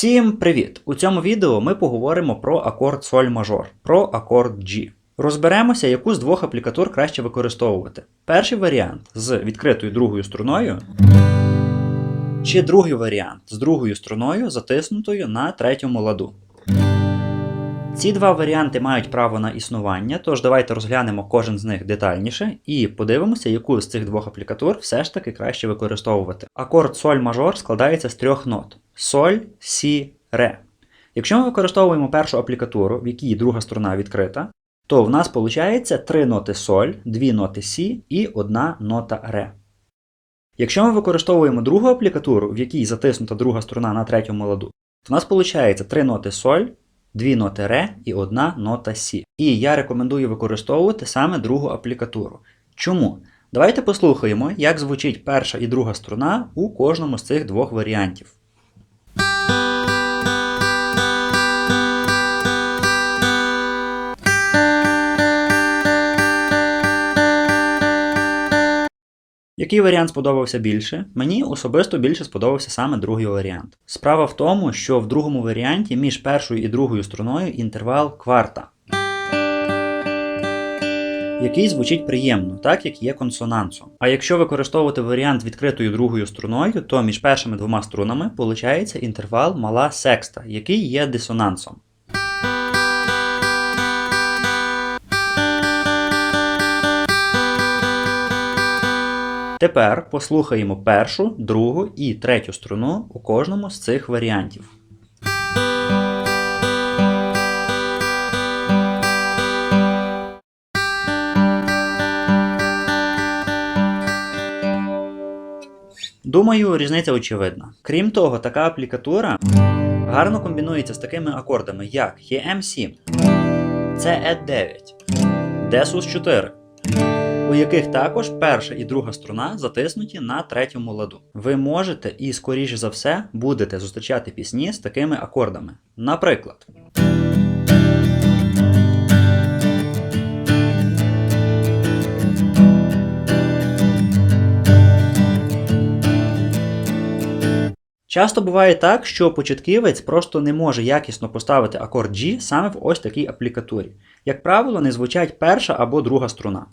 Всім привіт! У цьому відео ми поговоримо про акорд соль мажор, про акорд G. Розберемося, яку з двох аплікатур краще використовувати. Перший варіант з відкритою другою струною, чи другий варіант з другою струною, затиснутою на третьому ладу. Ці два варіанти мають право на існування, тож давайте розглянемо кожен з них детальніше і подивимося, яку з цих двох аплікатур все ж таки краще використовувати. Акорд соль мажор складається з трьох нот: соль, сі, ре. Якщо ми використовуємо першу аплікатуру, в якій друга струна відкрита, то в нас виходить три ноти соль, дві ноти сі і одна нота ре. Якщо ми використовуємо другу аплікатуру, в якій затиснута друга струна на третьому ладу, то в нас виходить три ноти соль, дві ноти ре і одна нота сі. І я рекомендую використовувати саме другу аплікатуру. Чому? Давайте послухаємо, як звучить перша і друга струна у кожному з цих двох варіантів. Який варіант сподобався більше? Мені особисто більше сподобався саме другий варіант. Справа в тому, що в другому варіанті між першою і другою струною інтервал кварта, який звучить приємно, так як є консонансом. А якщо використовувати варіант відкритою другою струною, то між першими двома струнами виходить інтервал мала секста, який є дисонансом. Тепер послухаємо першу, другу і третю струну у кожному з цих варіантів. Думаю, різниця очевидна. Крім того, така аплікатура гарно комбінується з такими акордами, як EM7, CE9, DESUS 4 у яких також перша і друга струна затиснуті на третьому ладу. Ви можете і, скоріше за все, будете зустрічати пісні з такими акордами. Наприклад. Часто буває так, що початківець просто не може якісно поставити акорд G саме в ось такій аплікатурі. Як правило, не звучать перша або друга струна.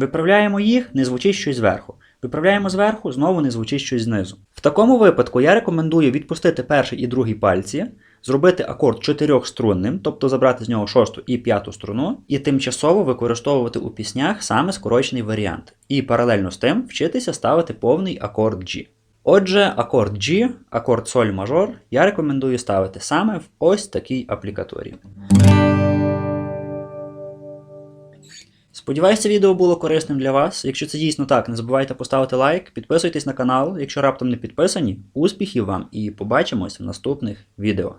Виправляємо їх, не звучить щось зверху. Виправляємо зверху, знову не звучить щось знизу. В такому випадку я рекомендую відпустити перший і другий пальці, зробити акорд чотирьохструнним, тобто забрати з нього шосту і п'яту струну, і тимчасово використовувати у піснях саме скорочений варіант. І паралельно з тим вчитися ставити повний акорд G. Отже, акорд G, акорд соль мажор я рекомендую ставити саме в ось такій аплікатурі. Сподіваюся, відео було корисним для вас. Якщо це дійсно так, не забувайте поставити лайк, підписуйтесь на канал, якщо раптом не підписані. Успіхів вам і побачимось в наступних відео.